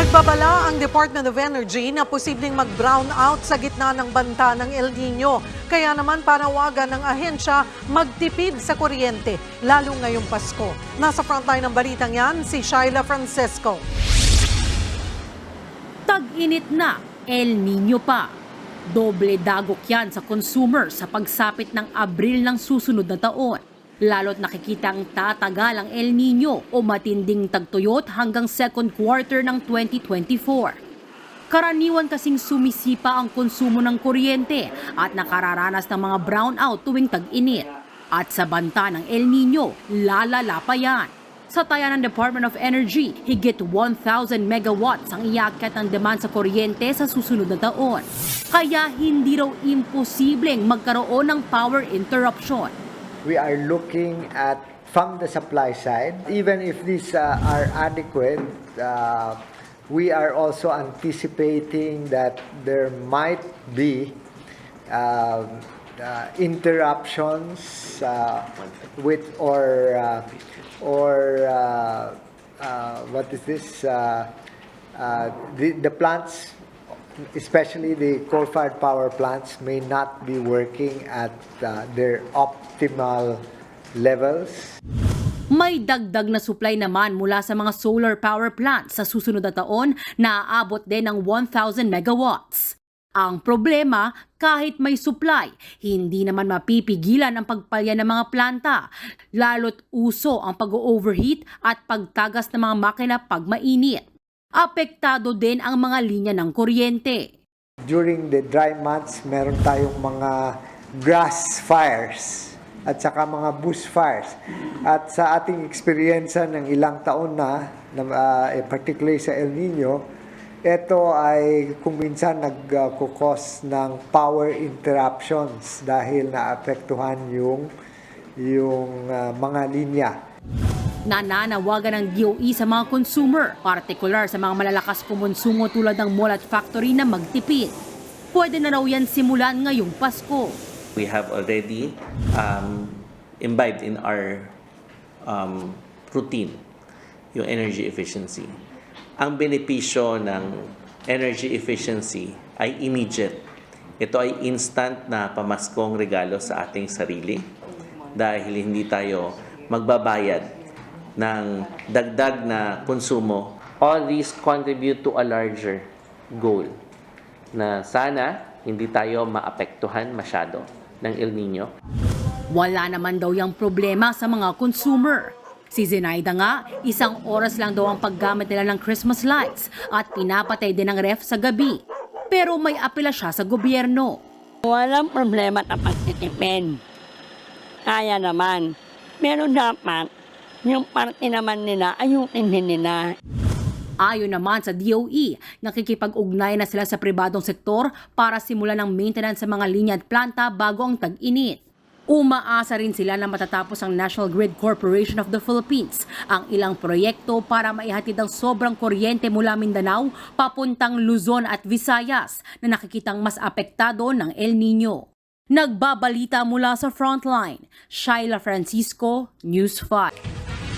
Nagbabala ang Department of Energy na posibleng mag-brown out sa gitna ng banta ng El Nino. Kaya naman panawagan ng ahensya magtipid sa kuryente, lalo ngayong Pasko. Nasa frontline ng balitang yan, si Shaila Francesco. Tag-init na, El Nino pa. Doble dagok yan sa consumer sa pagsapit ng Abril ng susunod na taon. Lalo't nakikita ang tatagal ang El Nino o matinding tagtuyot hanggang second quarter ng 2024. Karaniwan kasing sumisipa ang konsumo ng kuryente at nakararanas ng mga brownout tuwing tag-init. At sa banta ng El Nino, lalala pa yan. Sa taya ng Department of Energy, higit 1,000 megawatts ang iakyat ng demand sa kuryente sa susunod na taon. Kaya hindi raw imposibleng magkaroon ng power interruption. We are looking at from the supply side. Even if these uh, are adequate, uh, we are also anticipating that there might be um, uh, interruptions uh, with or uh, or uh, uh, what is this? Uh, uh, the, the plants especially the coal-fired power plants may not be working at uh, their optimal levels. May dagdag na supply naman mula sa mga solar power plants sa susunod na taon na aabot din ng 1,000 megawatts. Ang problema, kahit may supply, hindi naman mapipigilan ang pagpalya ng mga planta, lalo't uso ang pag-overheat at pagtagas ng mga makina pag mainit. Apektado din ang mga linya ng kuryente. During the dry months, meron tayong mga grass fires at saka mga bush fires. At sa ating experience ng ilang taon na, uh, particularly sa El Nino, ito ay kung minsan nagkukos ng power interruptions dahil naapektuhan yung yung uh, mga linya. Nananawagan ng DOE sa mga consumer, partikular sa mga malalakas kumonsumo tulad ng mall at factory na magtipid. Pwede na raw yan simulan ngayong Pasko. we have already um, imbibed in our um, routine yung energy efficiency. Ang benepisyo ng energy efficiency ay immediate. Ito ay instant na pamaskong regalo sa ating sarili dahil hindi tayo magbabayad ng dagdag na konsumo. All these contribute to a larger goal na sana hindi tayo maapektuhan masyado ng El Nino. Wala naman daw yung problema sa mga consumer. Si Zenaida nga, isang oras lang daw ang paggamit nila ng Christmas lights at pinapatay din ng ref sa gabi. Pero may apela siya sa gobyerno. Walang problema sa pagtitipid. Kaya naman. Meron dapat, yung parte naman nila, ayutin din nila. Ayon naman sa DOE, nakikipag-ugnay na sila sa pribadong sektor para simulan ng maintenance sa mga linya at planta bago ang tag-init. Umaasa rin sila na matatapos ang National Grid Corporation of the Philippines ang ilang proyekto para maihatid ang sobrang kuryente mula Mindanao papuntang Luzon at Visayas na nakikitang mas apektado ng El Nino. Nagbabalita mula sa Frontline, Shaila Francisco, News 5.